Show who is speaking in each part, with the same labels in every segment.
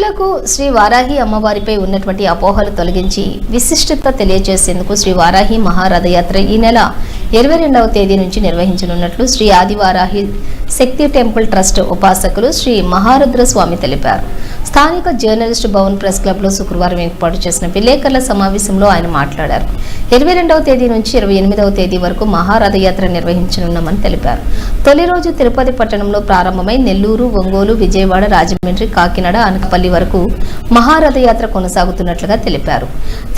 Speaker 1: భక్తులకు శ్రీ వారాహి అమ్మవారిపై ఉన్నటువంటి అపోహలు తొలగించి విశిష్టత తెలియజేసేందుకు శ్రీ వారాహి మహారథయాత్ర ఈ నెల ఇరవై రెండవ తేదీ నుంచి నిర్వహించనున్నట్లు శ్రీ ఆదివారాహి శక్తి టెంపుల్ ట్రస్ట్ ఉపాసకులు శ్రీ మహారుద్ర స్వామి తెలిపారు. స్థానిక జర్నలిస్ట్ భవన్ ప్రెస్ క్లబ్లో శుక్రవారం ఏర్పాటు చేసిన విలేకరుల సమావేశంలో ఆయన మాట్లాడారు. ఇరవై రెండవ తేదీ నుంచి ఇరవై ఎనిమిదవ తేదీ వరకు మహారథయాత్ర నిర్వహించనున్నామని తెలిపారు. తొలి రోజు తిరుపతి పట్టణంలో ప్రారంభమై నెల్లూరు ఒంగోలు విజయవాడ రాజమండ్రి కాకినాడ అనకపల్లి వరకు మహారథయాత్ర కొనసాగుతున్నట్లుగా తెలిపారు.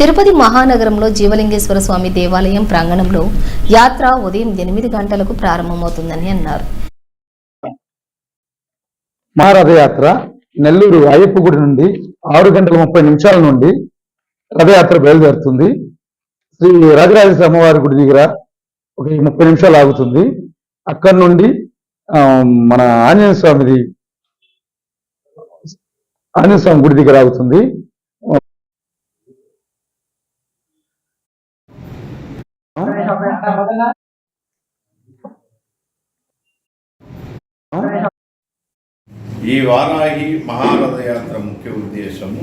Speaker 1: తిరుపతి మహానగరంలో జీవలింగేశ్వర స్వామి దేవాలయం ప్రాంగణంలో యాత్ర ఉదయం ఎనిమిది గంటలకు ప్రారంభమవుతుందని అన్నారు.
Speaker 2: మహారథయాత్ర నెల్లూరు అయ్యప్ప గుడి నుండి ఆరు గంటల ముప్పై నిమిషాల నుండి రథయాత్ర బయలుదేరుతుంది. శ్రీ రాజరాజేశ్వర అమ్మవారి గుడి దగ్గర ఒక ముప్పై నిమిషాలు ఆగుతుంది. అక్కడి నుండి మన ఆంజనేయ స్వామిది ఆంజనేయ స్వామి గుడి దగ్గర ఆగుతుంది.
Speaker 3: ఈ వారాహి మహారథయాత్ర ముఖ్య ఉద్దేశము.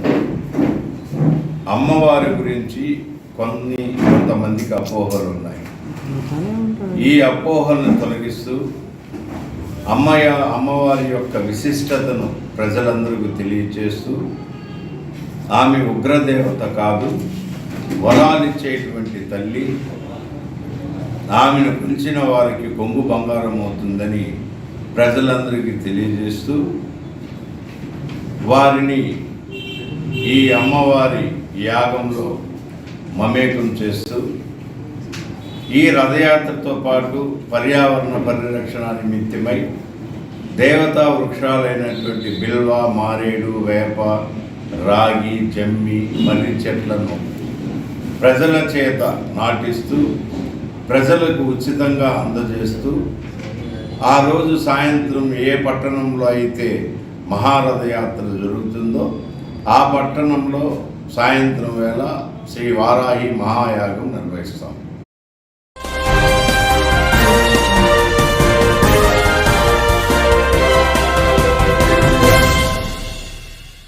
Speaker 3: అమ్మవారి గురించి కొన్ని కొంతమందికి అపోహలు ఉన్నాయి. ఈ అపోహలను తొలగిస్తూ అమ్మయ అమ్మవారి యొక్క విశిష్టతను ప్రజలందరికీ తెలియచేస్తూ ఆమె ఉగ్రదేవత కాదు వరాలిచ్చేటువంటి తల్లి ఆమెను పిలిచిన వారికి కొంగు బంగారం అవుతుందని ప్రజలందరికీ తెలియజేస్తూ వారిని ఈ అమ్మవారి యాగంలో మమేకం చేస్తూ ఈ రథయాత్రతో పాటు పర్యావరణ పరిరక్షణ నిమిత్తమై దేవతా వృక్షాలైనటువంటి బిల్వ మారేడు వేప రాగి జమ్మి మర్రి చెట్లను ప్రజల చేత నాటిస్తూ ప్రజలకు ఉచితంగా అందజేస్తూ ఆ రోజు సాయంత్రం ఏ పట్టణంలో అయితే మహారథయాత్ర జరుగుతుందో ఆ పట్టణంలో సాయంత్రం వేళ శ్రీ వారాహి మహాయాగం నిర్వహిస్తాం.